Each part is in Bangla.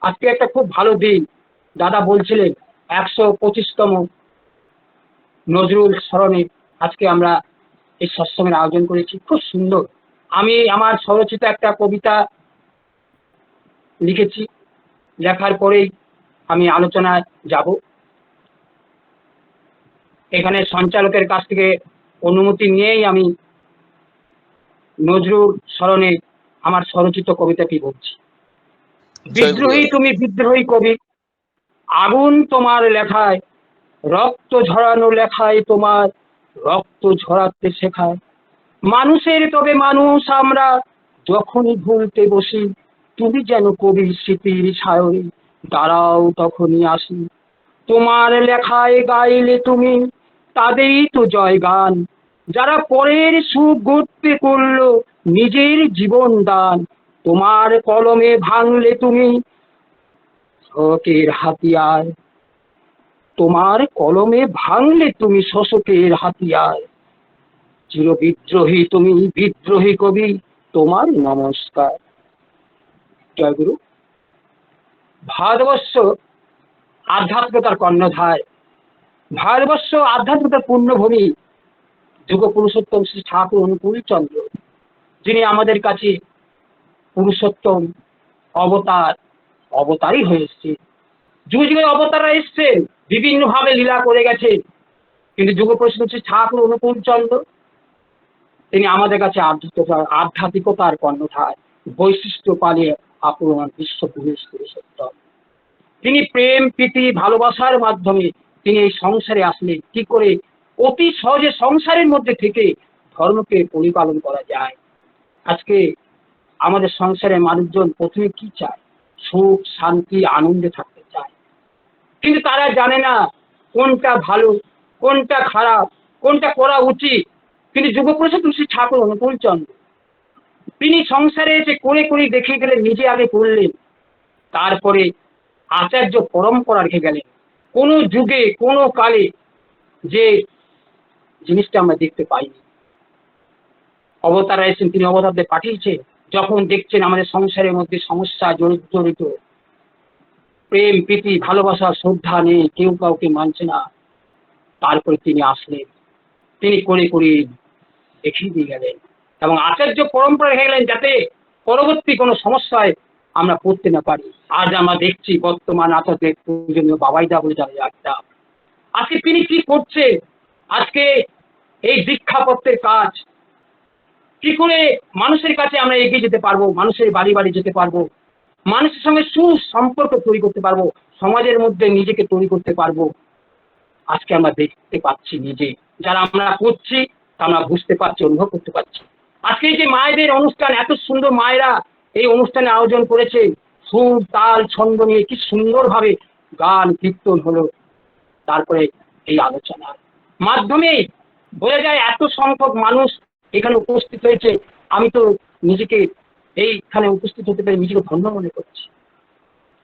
আজকে একটা খুব ভালো দিন। দাদা বলছিলেন, একশো পঁচিশতম নজরুল স্মরণে আজকে আমরা এই সৎসঙ্গের আয়োজন করেছি। খুব সুন্দর। আমি আমার স্বরচিত একটা কবিতা লিখেছি। লেখার পরেই আমি আলোচনায় যাব। এখানে সঞ্চালকের কাছ থেকে অনুমতি নিয়েই আমি নজরুল স্মরণে আমার স্বরচিত কবিতাটি বলছি। বিদ্রোহী তুমি বিদ্রোহী কবি। আগুন তোমার লেখায় রক্ত ঝরানো লেখায় তোমার রক্ত ঝরাতে শেখায়। মানুষের তবে মানুষ আমরা যখনই ভুলতে বসি তুমি যেন কবির স্মৃতির ছায় দাঁড়াও তখনই আসি। তোমার লেখায় গাইলে তুমি তাদেরই তো জয় গান। যারা পরের সুখ গড়তে করল নিজের জীবন দান। তোমার কলমে ভাঙলে তুমি শোকের হাতিয়ার। তোমার কলমে ভাঙলে তুমি শোষকের হাতিয়ার। চির বিদ্রোহী তুমি বিদ্রোহী কবি, তোমার নমস্কার। জয়গুরু ভারতবর্ষ আধ্যাত্মিকতার কর্ণধার। ভারতবর্ষ আধ্যাত্মিকতার পূর্ণভূমি যুগ পুরুষোত্তম শ্রী ঠাকুর অনুকূল চন্দ্র যিনি আমাদের কাছে পুরুষোত্তম অবতার, অবতারই হয়ে এসছে। যুগ যুগে অবতাররা এসছেন বিভিন্নভাবে লীলা করে গেছেন কিন্তু যুগ প্রশ্ন হচ্ছে, ঠাকুর অনুকূল চন্দ্র? তিনি আমাদের কাছে আধ্যাত্মিকতা আধ্যাত্মিকতার কর্ণধার, বৈশিষ্ট্য পালিয়ে আপনার বিশ্ব পুরুষ পুরুষোত্তম। তিনি প্রেম, প্রীতি, ভালোবাসার মাধ্যমে তিনি এই সংসারে আসলেন। কি করে? অতি সহজে সংসারের মধ্যে থেকে ধর্মকে পরিপালন করা যায়। আজকে আমাদের সংসারে মানুষজন প্রথমে কি চায়? সুখ, শান্তি, আনন্দে থাকতে চায়। কিন্তু তারা জানে না কোনটা ভালো, কোনটা খারাপ, কোনটা করা উচিত। কিন্তু যুগপ্রসাদ শ্রী ঠাকুর অনুকূল চন্দ্র তিনি সংসারে এসে করে করে দেখে গেলেন নিজে আগে করলেন। তারপরে আচার্য পরম্পরা রেখে গেলেন। কোনো যুগে, কোনো কালে যে জিনিসটা আমরা দেখতে পাইনি। অবতারা এসেছেন, তিনি অবতারদের পাঠিয়েছেন। যখন দেখছেন আমাদের সংসারের মধ্যে সমস্যা জড়িত প্রেম, প্রীতি, ভালোবাসা, শ্রদ্ধা নেই, কেউ কাউকে মানছে না, তারপরে তিনি আসলেন। তিনি করে করে দেখিয়ে দিয়ে গেলেন এবং আচার্য পরম্পরা রেখে গেলেন যাতে পরবর্তী কোনো সমস্যায় আমরা পড়তে না পারি। আজ আমরা দেখছি বর্তমান আচার্যের প্রয়োজনীয় বাবাই দা বলে যারা একটা আজকে তিনি কি করছে আজকে এই দীক্ষাপত্রের কাজ কি করে মানুষের কাছে আমরা এগিয়ে যেতে পারব? মানুষের বাড়ি বাড়ি যেতে পারব? মানুষের সঙ্গে সুসম্পর্ক তৈরি করতে পারব? সমাজের মধ্যে নিজেকে তৈরি করতে পারব? আজকে আমরা দেখতে পাচ্ছি নিজে। যারা আমরা করছি, তা আমরা বুঝতে পারছি, অনুভব করতে পারছি। আজকে যে মায়েদের অনুষ্ঠান, এত সুন্দর মায়েরা এই অনুষ্ঠানে আয়োজন করেছে। সুর তাল, ছন্দ নিয়ে কি সুন্দরভাবে গান, কীর্তন হলো। তারপরে এই আলোচনার মাধ্যমে বোঝা যায় এত সংখ্যক মানুষ এখানে উপস্থিত হয়েছে, আমি তো নিজেকে এইখানে উপস্থিত হতে পেরে নিজেকে ধন্য মনে করছি।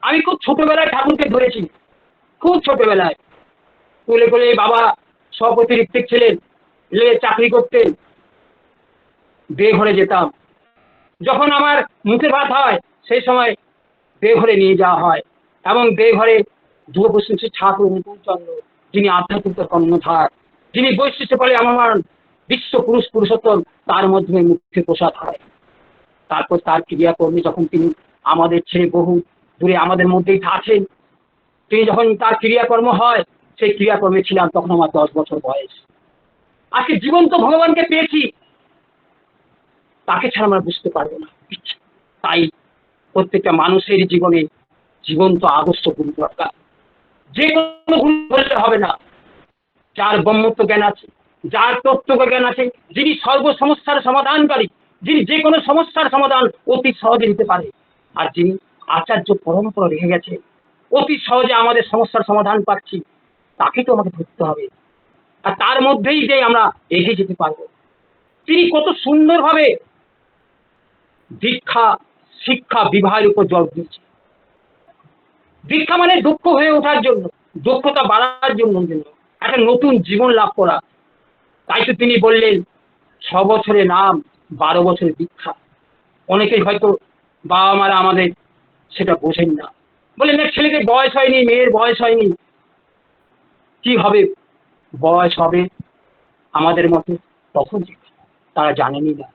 আমি খুব ছোটবেলায় ঠাকুরকে ধরেছি, খুব ছোটবেলায়। কোলে কোলে বাবা সভাপতি ঋত্বিক ছিলেন লে চাকরি করতেন বেঘরে যেতাম। যখন আমার মুখে ভাত হয়, সেই সময় বেঘরে নিয়ে যাওয়া হয় এবং যুবপশ্চিম শ্রী ঠাকুর অনুকূল চন্দ্র যিনি আধ্যাত্মিক কর্ণধার যিনি বৈশিষ্ট্য বলে আমার বিশ্ব পুরুষ পুরুষোত্তম, তার মাধ্যমে মুখে প্রসাদ হয়। তারপর তার ক্রিয়াকর্মে যখন তিনি আমাদের ছেড়ে বহু দূরে আমাদের মধ্যেই আছেন, তিনি যখন তার ক্রিয়াকর্ম হয়, সেই ক্রিয়াকর্মে ছিলাম তখন আমার দশ বছর বয়স। আজকে জীবন্ত ভগবানকে পেয়েছি। তাকে ছাড়া আমরা বুঝতে পারব না। তাই প্রত্যেকটা মানুষের জীবনে জীবন্ত আদর্শ গুরু দরকার। যে কোনো গুরু বলতে হবে না। যার ব্রহ্মত্ব জ্ঞান আছে যার তত্ত্ব জ্ঞান আছে, যিনি সর্ব সমস্যার সমাধানকারী, যিনি যে কোনো সমস্যার সমাধান অতি সহজে দিতে পারে। আর যিনি আচার্য পরম্পরা রেখে গেছে, অতি সহজে আমাদের সমস্যার সমাধান পাচ্ছি, তাকে তো আমাকে ধরতে হবে। আর তার মধ্যেই যে আমরা এগিয়ে যেতে পারব। তিনি কত সুন্দরভাবে দীক্ষা শিক্ষা, বিবাহের উপর জল দিয়েছে। দীক্ষা মানে দক্ষ হয়ে ওঠার জন্য, দক্ষতা বাড়ার জন্য, একটা নতুন জীবন লাভ করা। তাই তো তিনি বললেন ছ বছরের নাম বারো বছরের দীক্ষা অনেকেই হয়তো বাবা মারা আমাদের সেটা বোঝেন না। বলে না ছেলেকে বয়স হয়নি, মেয়ের বয়স হয়নি। কি হবে? বয়স হবে আমাদের মতো তখন তারা জানেনই না।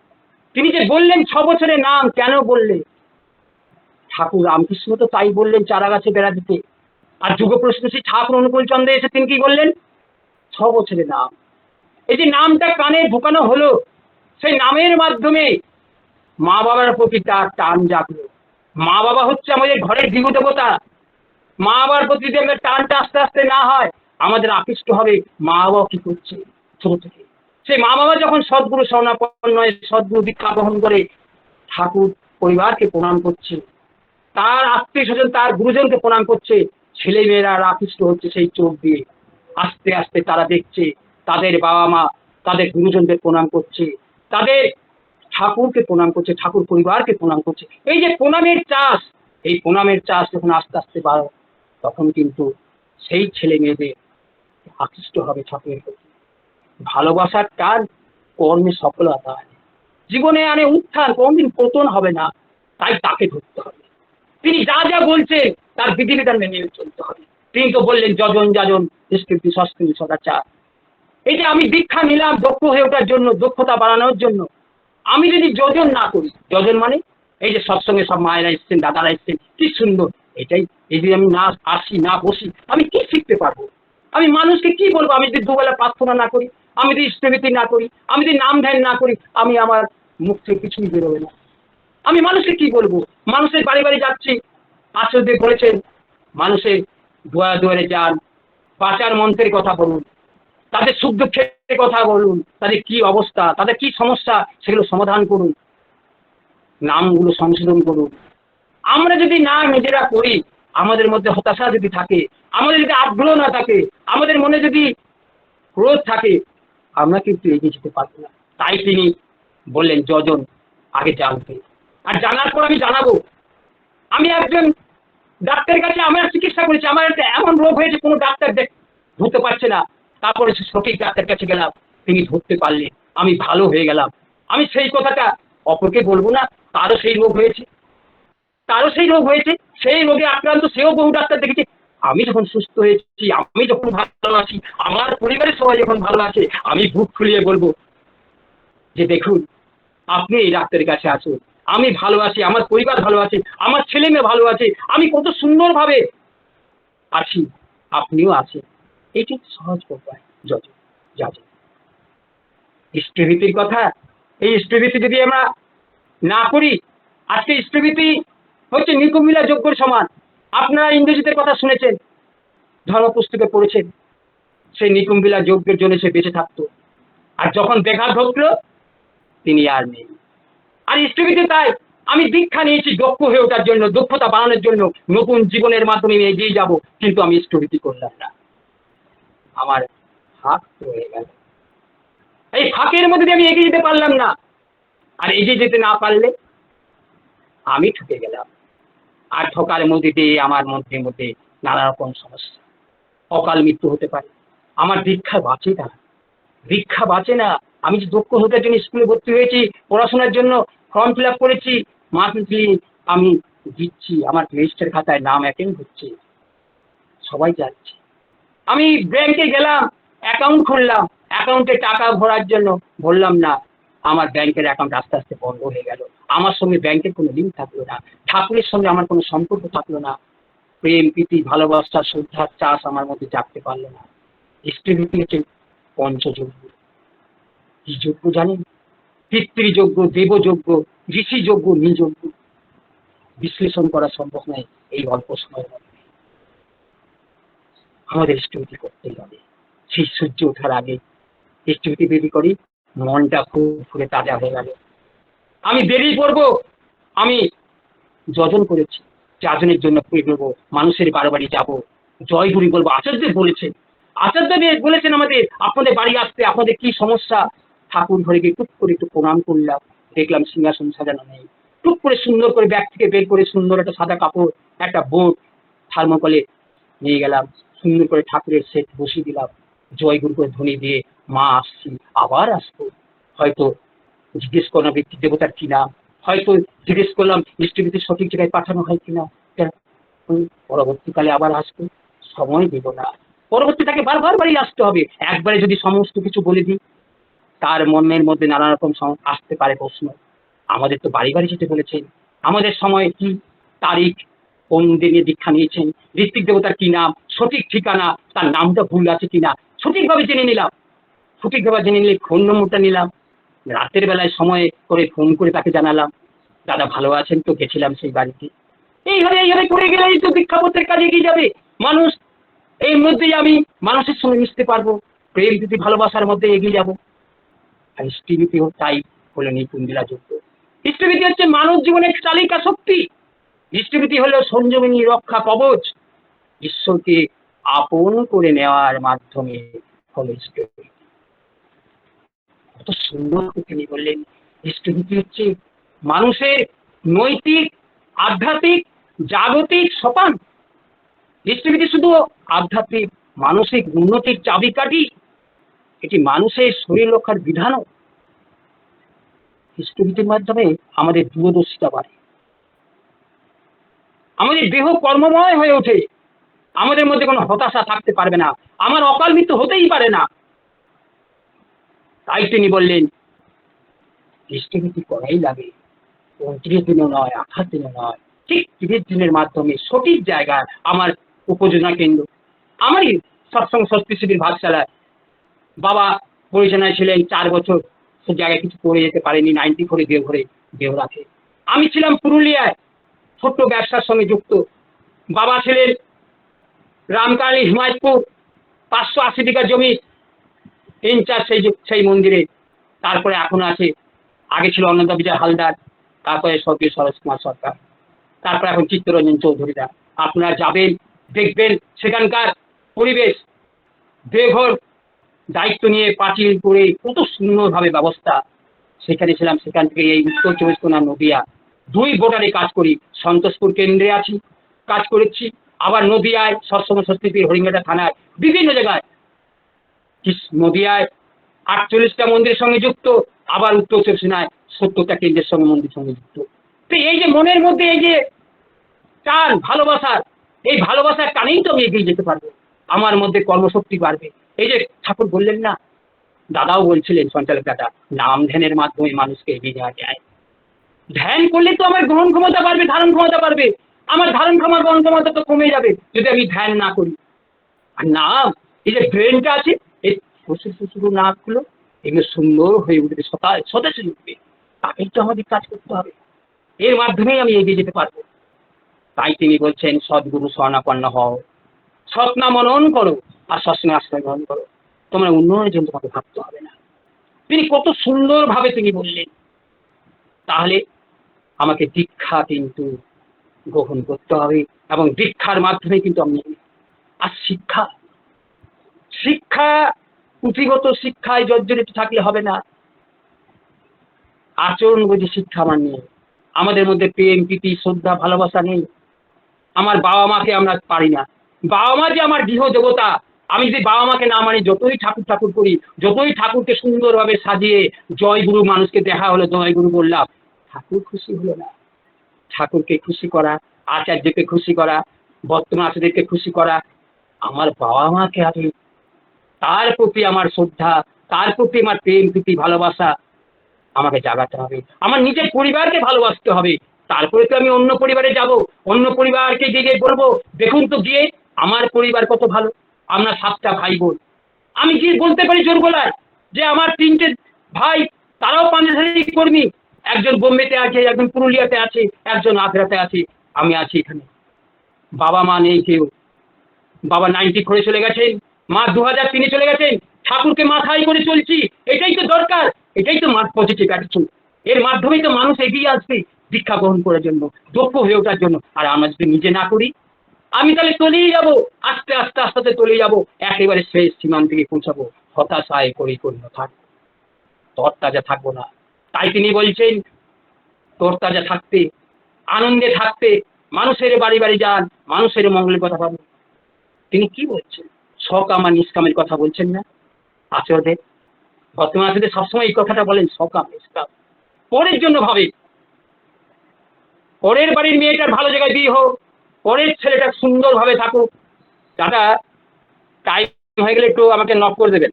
তিনি যে বললেন ছ বছরের নাম কেন বললে ঠাকুর রামকৃষ্ণ তো তাই বললেন চারা গাছে বেড়া দিতে। আর যুগপ্রশ্ন শ্রী ঠাকুর অনুকূল চন্দ্র এসে তিনি কি বললেন? ছ বছরের নাম এই যে নামটা কানে ঢোকানো হলো। সেই নামের মাধ্যমে মা বাবার প্রতি তার টান জাগলো। মা বাবা হচ্ছে আমাদের ঘরের গৃহ দেবতা। মা বাবার প্রতি যদি আমাদের টানটা আস্তে আস্তে না হয়, আমাদের আকৃষ্ট হবে। মা বাবা কি করছে? ছোট থেকে। সেই মা বাবা যখন সদ্গুরু স্বর্ণাপন্ন হয়ে সদ্গুরু দীক্ষা গ্রহণ করে ঠাকুর পরিবারকে প্রণাম করছে, তার আত্মীয় স্বজন, তার গুরুজনকে প্রণাম করছে ছেলে মেয়েরা আকৃষ্ট হচ্ছে সেই চোখ দিয়ে। আস্তে আস্তে তারা দেখছে তাদের বাবা মা তাদের গুরুজনদের প্রণাম করছে, তাদের ঠাকুরকে প্রণাম করছে, ঠাকুর পরিবারকে প্রণাম করছে। এই যে প্রণামের চাষ, এই প্রণামের চাষ যখন আস্তে আস্তে বাড়ে, তখন কিন্তু সেই ছেলে মেয়েদের আকৃষ্ট হবে ঠাকুরের প্রতি। ভালোবাসার টান কর্মে সফলতা আনে জীবনে আনে উত্থান, কোনদিন পতন হবে না, তাই তাকে ধরতে হবে। তিনি যা যা বলছেন, তার বিধিবিধান মেনে চলতে হবে। তিনি তো বললেন, যজন যাজন, নিষ্কৃতি, সংস্কৃতি সদাচার। যে আমি দীক্ষা নিলাম দক্ষ হয়ে ওঠার জন্য, দক্ষতা বাড়ানোর জন্য। আমি যদি যজন না করি, যজন মানে এই যে সৎসঙ্গে সব মায়েরা এসছেন, দাদারা এসছেন, কি সুন্দর। এটাই যদি আমি না আসি, না বসি, আমি কি শিখতে পারব? আমি মানুষকে কি বলব? আমি যদি দুবেলা প্রার্থনা না করি, আমি যদি ইষ্টভীতি না করি, আমি যদি নাম ধ্যান না করি, আমি আমার মুখ থেকে কিছুই বেরোবে না। আমি মানুষকে কি বলব? মানুষের বাড়ি বাড়ি যাচ্ছি আচার্য বলেছেন, মানুষের দুয়ারে দুয়ারে যান, পাচার মন্ত্রের কথা বলুন। তাদের সুখ দুঃখের কথা বলুন, তাদের কি অবস্থা, তাদের কি সমস্যা, সেগুলো সমাধান করুন। নামগুলো সংশোধন করুন। আমরা যদি না নিজেরা করি, আমাদের মধ্যে হতাশা যদি থাকে, আমাদের যদি আগ্রহ না থাকে, আমাদের মনে যদি ক্রোধ থাকে, আমরা কিন্তু এগিয়ে যেতে পারব না। তাই তিনি বললেন, যজন, আগে জানতে। আর জানার পর আমি জানাব। আমি একজন ডাক্তারের কাছে আমার চিকিৎসা করেছি, আমার একটা এমন রোগ হয়েছে, কোনো ডাক্তার ধরতে পারছে না। তারপরে সঠিক ডাক্তার কাছে গেলাম। তিনি ধরতে পারলেন, আমি ভালো হয়ে গেলাম। আমি সেই কথাটা অপরকে বলব না, তারও সেই রোগ হয়েছে। তারও সেই রোগ হয়েছে, সেই রোগে আক্রান্ত, সেও বহু ডাক্তার দেখেছে। আমি যখন সুস্থ হয়েছি, আমি যখন ভালো আছি আমার পরিবারের সবাই যখন ভালো আছে আমি বুক খুলিয়ে বলব যে দেখুন, আপনি এই ডাক্তারের কাছে আসুন। আমি ভালো আছি, আমার পরিবার ভালো আছে, আমার ছেলে মেয়ে ভালো আছে, আমি কত সুন্দরভাবে আছি, আপনিও আছেন। এটি সহজ উপায় যত যা। ইষ্টভীতির কথা, এই ইষ্টভীতি যদি আমরা না করি, আজকে ইষ্টভীতি হচ্ছে নিকুমিলা যজ্ঞর সমান। আপনারা ইংরেজিদের কথা শুনেছেন ধর্ম পুস্তকে পড়েছেন, সেই নিকুম্বিলা যজ্ঞের জন্য সে বেঁচে থাকতো। আর যখন দেখা ঢুকলো তিনি আর নেই। আর ইষ্টভীতি তাই, আমি দীক্ষা নিয়েছি দক্ষ হয়ে ওঠার জন্য, দক্ষতা বাড়ানোর জন্য, নতুন জীবনের মাধ্যমে এগিয়ে যাব, কিন্তু আমি ইষ্টভীতি করলাম না। আমার ফাঁক রয়ে গেল। এই ফাঁকের মধ্যে দিয়ে আমি এগিয়ে যেতে পারলাম না। আর এগিয়ে যেতে না পারলে আমি ঠকে গেলাম। আর ঠকার মধ্যে দিয়ে, আমার মধ্যে মধ্যে নানা রকম সমস্যা। অকাল মৃত্যু হতে পারে। আমার দীক্ষা বাঁচে না। দীক্ষা বাঁচে না। আমি যে দক্ষ হতে জন্য স্কুলে ভর্তি হয়েছি, পড়াশোনার জন্য ফর্ম ফিল আপ করেছি, মান্থলি আমি দিচ্ছি। আমার রেজিস্টার খাতায় নাম অ্যাটেন্ড হচ্ছে। সবাই যাচ্ছে। আমি ব্যাংকে গেলাম অ্যাকাউন্ট খুললাম অ্যাকাউন্টে টাকা ভরার জন্য বললাম, না, আমার ব্যাংকের অ্যাকাউন্ট আস্তে আস্তে বন্ধ হয়ে গেল। আমার সঙ্গে ব্যাংকের কোনো লিঙ্ক থাকল না। ঠাকুরের সঙ্গে আমার কোনো সম্পর্ক থাকল না। প্রেম, প্রীতি, ভালোবাসা শ্রদ্ধার চাষ আমার মধ্যে জাগতে পারল না। ইষ্টভীতি হচ্ছে পঞ্চযজ্ঞ। কি যজ্ঞ জানেন? পিতৃযজ্ঞ, দেবযজ্ঞ, ঋষিযজ্ঞ নিযজ্ঞ বিশ্লেষণ করা সম্ভব নয় এই অল্প সময়ের মধ্যে। আমাদের ইষ্টভীতি করতেই হবে। সেই সূর্য ওঠার আগে ইষ্টভীতি বেরি করি, মনটা খুব ফুলে তাজা হয়ে গেল আমি বেরিয়ে পড়ব আমি যজন করেছি। যাজনের জন্য পুয়ে দেবো। মানুষের বাড়ি বাড়ি যাব। জয় গুরি বলব আচার্য বলেছেন। আচার্য বলেছেন আমাদের, আপনাদের বাড়ি আসতে আপনাদের কি সমস্যা? ঠাকুর ঘরে গিয়ে টুক করে একটু প্রণাম করলাম। দেখলাম সিংহাসন সাজানো নেই। টুক করে সুন্দর করে ব্যাগ থেকে বের করে সুন্দর একটা সাদা কাপড়, একটা বোট থার্মোকলে নিয়ে গেলাম। সুন্দর করে ঠাকুরের সেট বসিয়ে দিলাম। জয় গুরু করে ধ্বনি দিয়ে মা আসছি, আবার আসব হয়তো জিজ্ঞেস করলাম ব্যক্তি দেবতার কি নাম? হয়তো জিজ্ঞেস করলাম ডিস্ট্রিবিউটের সঠিক জায়গায় পাঠানো হয় কিনা? পরবর্তীকালে আবার আসবে সময় দিব না। পরবর্তী তাকে বারবার বাড়ি আসতে হবে। একবারে যদি সমস্ত কিছু বলে দিই, তার মনের মধ্যে নানা রকম আসতে পারে প্রশ্ন। আমাদের তো বাড়ি বাড়ি যেতে বলেছেন। আমাদের সময় কি? তারিখ কোন দিনে দীক্ষা নিয়েছেন? ঋত্বিক দেবতার কি নাম? সঠিক ঠিকানা? তার নামটা ভুল আছে কিনা? সঠিকভাবে জেনে নিলাম। সঠিকভাবে জেনে নিলে ফোন নম্বরটা নিলাম। রাতের বেলায় সময় করে ফোন করে তাকে জানালাম। দাদা ভালো আছেন তো? গেছিলাম সেই বাড়িতে। এইভাবে এইভাবে করে গেলেই তো দীক্ষাপত্রের কাজে এগিয়ে যাবে। মানুষ এই মধ্যেই আমি মানুষের সঙ্গে মিশতে পারব। প্রেম যদি ভালোবাসার মধ্যে এগিয়ে যাব। আর স্ত্রীনীতিও তাই হলো নিপুণিলা যুক্ত স্ত্রীনীতি হচ্ছে মানব জীবনের চালিকা শক্তি। স্ত্রীনীতি হলো সঞ্জমিনী রক্ষা কবচ। ঈশ্বরকে আপন করে নেওয়ার মাধ্যমে হলো কত সুন্দর তিনি বললেন স্ত্রীনীতি হচ্ছে মানুষের নৈতিক, আধ্যাত্মিক, জাগতিক সোপান। স্ত্রীনীতি শুধু আধ্যাত্মিক, মানসিক উন্নতির চাবিকাঠি। এটি মানুষের শরীর রক্ষার বিধানও। স্ত্রীনীতির মাধ্যমে আমাদের দূরদর্শিতা বাড়ে। আমাদের দেহ কর্মময় হয়ে ওঠে। আমাদের মধ্যে কোনো হতাশা থাকতে পারবে না। আমার অকাল মৃত্যু হতেই পারে না। তাই তিনি বললেন দৃষ্টিভীতি করাই লাগে। উনত্রিশ দিনও নয়, আঠাশ দিনও নয়, ঠিক তিরিশ দিনের মাধ্যমে সঠিক জায়গায় আমার উপযোজনা কেন্দ্র। আমারই সৎসঙ্গ শিবির ভাগশালায় বাবা পরিচালনায় ছিলেন চার বছর। সে জায়গায় কিছু করে যেতে পারেনি, নাইনটি ফোরে দেওঘরে দেহ রাখে আমি ছিলাম পুরুলিয়ায়। ছোট্ট ব্যবসার সঙ্গে যুক্ত। বাবা ছিলেন রামকালী হিমায়তপুর, পাঁচশো আশি বিঘা জমি। ইনচার্জ সেই সেই মন্দিরে। তারপরে এখন আছে। আগে ছিল অনন্ত বিজয় হালদার, তারপরে স্বর্গীয় সরোজ কুমার সরকার। তারপরে এখন চিত্তরঞ্জন চৌধুরীরা আপনারা যাবেন, দেখবেন সেখানকার পরিবেশ দেঘর দায়িত্ব নিয়ে পাঁচিল করে কত সুন্দরভাবে ব্যবস্থা। সেখানে ছিলাম, সেখান থেকে এই উত্তর চব্বিশ পরগনা নদিয়া। দুই বোর্ডারে কাজ করি, সন্তোষপুর কেন্দ্রে আছি, কাজ করেছি, আবার নদিয়ায় সৎসঙ্গ সংস্কৃতির হরিঙ্গাটা থানায়, বিভিন্ন জায়গায়। নদিয়ায় আটচল্লিশটা মন্দিরের সঙ্গে যুক্ত, আবার উত্তর চব্বিশ সত্তরটা কেন্দ্রের সঙ্গে মন্দির সঙ্গে যুক্ত। তো এই যে মনের মধ্যে এই যে টান ভালোবাসার এই ভালোবাসার টানেই তো আমি এগিয়ে যেতে পারব। আমার মধ্যে কর্মশক্তি বাড়বে। এই যে ঠাকুর বললেন না, দাদাও বলছিলেন সঞ্চালক দাদা, নাম ধ্যানের মাধ্যমে মানুষকে এগিয়ে যাওয়া যায়। ধ্যান করলে তো আমার গ্রহণ ক্ষমতা বাড়বে, ধারণ ক্ষমতা বাড়বে। আমার ধারণ ক্ষমতা গ্রহণ ক্ষমতা তো কমে যাবে, যদি আমি ধ্যান না করি। আর নাম এই যে ব্রেনটা আছে, এই শ্বশুর শ্বশুর নাকগুলো এগুলো সুন্দর হয়ে উঠবে সতা সতেজ উঠবে তাকেই তো আমাদের কাজ করতে হবে। এর মাধ্যমেই আমি এগিয়ে যেতে পারব। তাই তিনি বলছেন, সদ্গুরু স্বর্ণাপন্ন হও। স্বপ্না মনন করো, আর সৎসঙ্গে আশ্রয় গ্রহণ করো। তোমার উন্নয়নের জন্য তোমাকে ভাবতে হবে না। তিনি কত সুন্দরভাবে তিনি বললেন। তাহলে আমাকে দীক্ষা কিন্তু গ্রহণ করতে হবে এবং দীক্ষার মাধ্যমে কিন্তু আমি আর শিক্ষা শিক্ষা, পুঁথিগত শিক্ষায় জর্জরিত থাকলে হবে না। আচরণবোধী শিক্ষা আমার নেই। আমাদের মধ্যে প্রেম, প্রীতি, শ্রদ্ধা, ভালোবাসা নেই। আমার বাবা মাকে আমরা পারি না। বাবা মা যে আমার গৃহ দেবতা, আমি যদি বাবা মাকে না মানি, যতই ঠাকুর ঠাকুর করি, যতই ঠাকুরকে সুন্দরভাবে সাজিয়ে জয় গুরু মানুষকে দেখা হলো জয় গুরু বললাম ঠাকুর খুশি হলো না। ঠাকুরকে খুশি করা, আচার্যকে খুশি করা বর্তমান আচার্যকে খুশি করা, আমার বাবা মাকে আগে তার প্রতি আমার শ্রদ্ধা, তার প্রতি আমার প্রেম, প্রীতি, ভালোবাসা আমাকে জাগাতে হবে। আমার নিজের পরিবারকে ভালোবাসতে হবে। তারপরে তো আমি অন্য পরিবারে যাব। অন্য পরিবারকে গিয়ে বলব, দেখুন তো গিয়ে, আমার পরিবার কত ভালো। আমরা সাতটা ভাই বোন আমি গিয়ে বলতে পারি জোর গলায় যে আমার তিনটে ভাই, তারাও পাঞ্জাবি কর্মী একজন বোম্বেতে আছে, একজন পুরুলিয়াতে আছে, একজন আগ্রাতে আছে, আমি আছি এখানে। বাবা মা নেই কেউ। বাবা নাইনটি করে চলে গেছেন মা দু হাজার তিনে চলে গেছেন ঠাকুরকে মাথায় করে চলছি, এটাই তো দরকার, এটাই তো মাঠ পজিটিভ অ্যাটিচিউড এর মাধ্যমেই তো মানুষ এগিয়ে আসবে দীক্ষা গ্রহণ করার জন্য, দক্ষ হয়ে ওঠার জন্য। আর আমরা যদি নিজে না করি, আমি তাহলে চলেই যাব, আস্তে আস্তে আস্তে আস্তে চলে যাব, একেবারে শেষ সীমান্তে পৌঁছাবো। হতাশায় পরিপূর্ণ থাকব। তরতাজা থাকব না। তাই তিনি বলছেন তরতাজা থাকতে, আনন্দে থাকতে, মানুষের বাড়ি বাড়ি যান, মানুষের মঙ্গলের কথা ভাবুন। তিনি কি বলছেন? সকাম আর নিষ্কামের কথা বলছেন না? আচার্যদেব বর্তমান আচার্যদেব সবসময় এই কথাটা বলেন সকাম নিষ্কাম। পরের জন্য ভাবে। পরের বাড়ির মেয়েটার ভালো জায়গায় বিয়ে হোক, পরের ছেলেটা সুন্দরভাবে থাকুক। দাদা টাইম হয়ে গেলে একটু আমাকে নক করে দেবেন।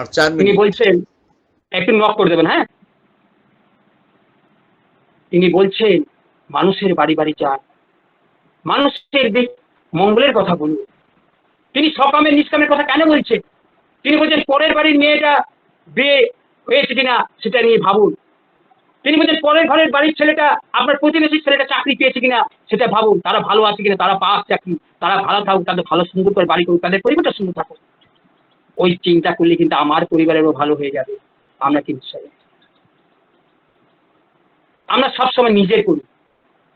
আর চার মিনিট। বলছেন একটু নক করে দেবেন হ্যাঁ? তিনি বলছেন মানুষের বাড়ি বাড়ি যান। মানুষের দিক মঙ্গলের কথা বলুন। তিনি সকামের নিষ্কামের কথা কেন বলছেন? তিনি বলছেন পরের বাড়ির মেয়েটা বিয়ে হয়েছে কিনা সেটা নিয়ে ভাবুন। তিনি বলছেন পরের ঘরের বাড়ির ছেলেটা আপনার প্রতিবেশীর ছেলেটা চাকরি পেয়েছে কিনা সেটা ভাবুন। তারা ভালো আছে কিনা তারা পাস চাকরি তারা ভালো থাকুক তাদের ভালো সুন্দর করে বাড়ি করুক তাদের পরিবারটা সুন্দর থাকুক। ওই চিন্তা করলে কিন্তু আমার পরিবারেরও ভালো হয়ে যাবে। আমরা কি বিশ্বাস? আমরা সবসময় নিজের করি।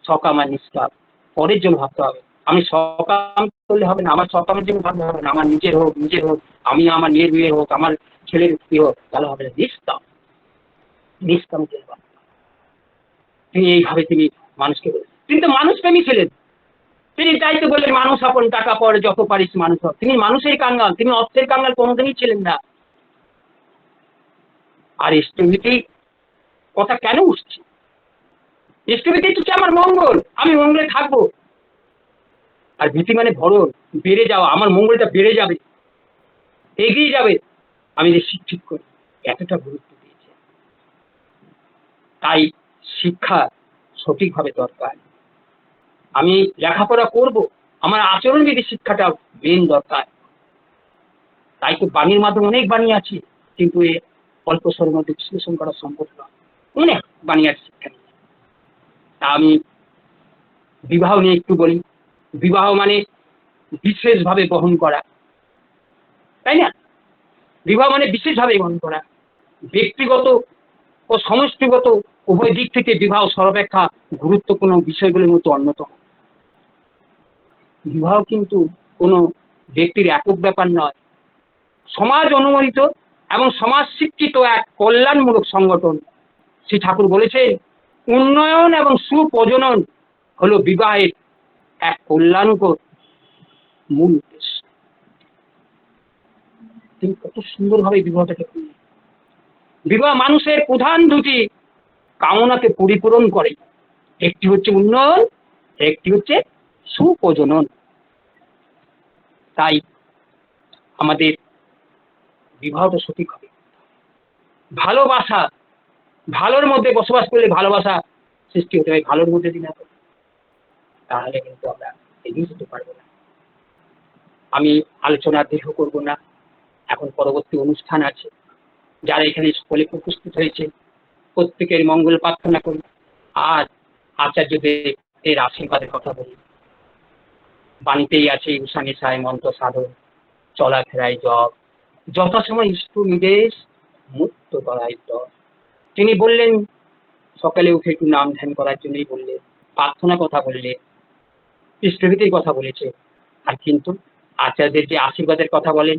সকাম আর নিষ্কাম পরের জন্য ভাবতে হবে। আমি সকাম করলে হবে না, আমার সকামের জন্য ভাবতে হবে না। আমার নিজের হোক নিজের হোক। আমি আমার মেয়ের বিয়ে হোক, আমার ছেলের বিয়ে হোক, তাহলে হবে না। নিষ্কাম নিষ্কাম তিনি এইভাবে তিনি মানুষকে বলেন তিনি তো মানুষপ্রেমী ছিলেন তিনি তাই তো বললেন, মানুষ আপন, টাকা পরে যত পারিস মানুষ হ। তিনি মানুষের কাঙ্গাল, তিনি অর্থের কাঙ্গাল কোনোদিনই ছিলেন না। আর স্টেবিলিটি কথা কেন উঠছে? স্টেবিলিটি হচ্ছে আমার মঙ্গল, আমি মঙ্গলে থাকব। আর ভীতি মানে ভরণ, বেড়ে যাওয়া, আমার মঙ্গলটা বেড়ে যাবে, এগিয়ে যাবে। আমি যে শিক্ষিত করি, এতটা গুরুত্ব দিয়েছে। তাই শিক্ষা সঠিকভাবে দরকার। আমি লেখাপড়া করব, আমার আচরণবিধি শিক্ষাটা মেন দরকার। তাই তো বাণীর মাধ্যমে অনেক বাণী আছে, কিন্তু এ অল্প সময়ের মধ্যে বিশ্লেষণ করা সম্ভব নয়। অনেক বাণী আছে শিক্ষা নিয়ে তা আমি বিবাহ নিয়ে একটু বলি। বিবাহ মানে বিশেষভাবে বহন করা। তাই না? বিবাহ মানে বিশেষভাবে বহন করা। ব্যক্তিগত ও সমষ্টিগত উভয় দিক থেকে বিবাহ সর্বাপেক্ষা গুরুত্বপূর্ণ বিষয়গুলির মধ্যে অন্যতম। বিবাহ কিন্তু কোনো ব্যক্তির একক ব্যাপার নয়। সমাজ অনুমোদিত এবং সমাজ শিক্ষিত এক কল্যাণমূলক সংগঠন। শ্রী ঠাকুর বলেছেন, উন্নয়ন এবং সুপ্রজনন হলো বিবাহের এক কল্যাণকর মূল উদ্দেশ্য। তিনি কত সুন্দরভাবে বিবাহটাকে। বিবাহ মানুষের প্রধান দুটি কামনাকে পরিপূরণ করে। একটি হচ্ছে উন্নয়ন, একটি হচ্ছে সুপ্রজনন। তাই আমাদের বিবাহটা সঠিক হবে। ভালোবাসা, ভালোর মধ্যে বসবাস করলে ভালোবাসা সৃষ্টি হতে হয় ভালোর মধ্যে দিন তাহলে কিন্তু আমরা এগিয়ে যেতে পারব না। আমি আলোচনা দীর্ঘ করব না। এখন পরবর্তী অনুষ্ঠান আছে। যারা এখানে সকলে উপস্থিত হয়েছে, প্রত্যেকের মঙ্গল প্রার্থনা করি। আর আচার্যদের এর আশীর্বাদের কথা বলি। বাণীতেই আছে, ঈশা নিশায় মন্ত্র সাধন চলাফেরায় জব যথাসময় ইষ্ট নির্দেশ মুক্ত করাই দর তিনি বললেন, সকালে উঠে একটু নাম ধ্যান করার জন্যই বললেন, প্রার্থনা কথা বললে ইষ্টভীতির কথা বলেছে। আর কিন্তু আচার্যদের যে আশীর্বাদের কথা বলেন,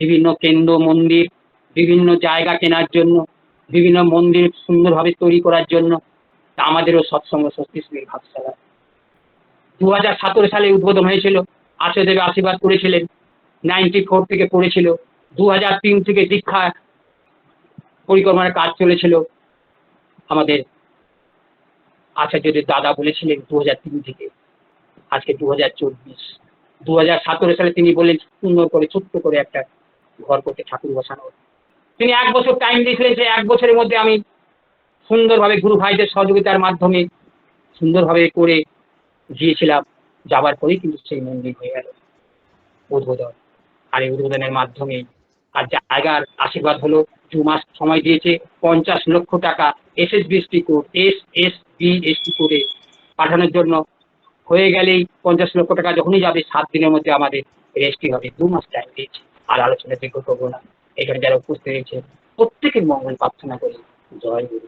বিভিন্ন কেন্দ্র, মন্দির, বিভিন্ন জায়গা কেনার জন্য, বিভিন্ন মন্দির সুন্দরভাবে তৈরি করার জন্য আমাদেরও সৎসঙ্গ শক্তিশালীর ভাবশালা। দু সালে উদ্বোধন হয়েছিল। আচার্যদেব আশীর্বাদ করেছিলেন। নাইনটি ফোর থেকে পড়েছিল। দু হাজার তিন থেকে দীক্ষা পরিকল্পনার কাজ চলেছিল। আমাদের আচার্যদের দাদা বলেছিলেন দু হাজার তিন থেকে। আজকে দু হাজার চব্বিশ দু সালে তিনি বললেন সুন্দর করে, ছোট্ট করে একটা ঘর করতে ঠাকুর বসানোর তিনি এক বছর টাইম দিয়েছিলেন। যে এক বছরের মধ্যে আমি সুন্দরভাবে গুরু ভাইদের সহযোগিতার মাধ্যমে সুন্দরভাবে করে গিয়েছিলাম, যাবার পরেই কিন্তু সেই মন্দির হয়ে গেল উদ্বোধন। আর এই উদ্বোধনের মাধ্যমে আর জায়গার আশীর্বাদ হলো, দু মাস সময় দিয়েছে, পঞ্চাশ লক্ষ টাকা S S BST code S S B ST কোডে পাঠানোর জন্য। হয়ে গেলেই পঞ্চাশ লক্ষ টাকা যখনই যাবে, সাত দিনের মধ্যে আমাদের রেজিস্ট্রি হবে। দু মাস টাইম দিয়েছে, আর আলোচনা দীর্ঘ করব না। এখানে যারা উপস্থিত হয়েছে প্রত্যেকের মঙ্গল প্রার্থনা করি। জয় গুরু।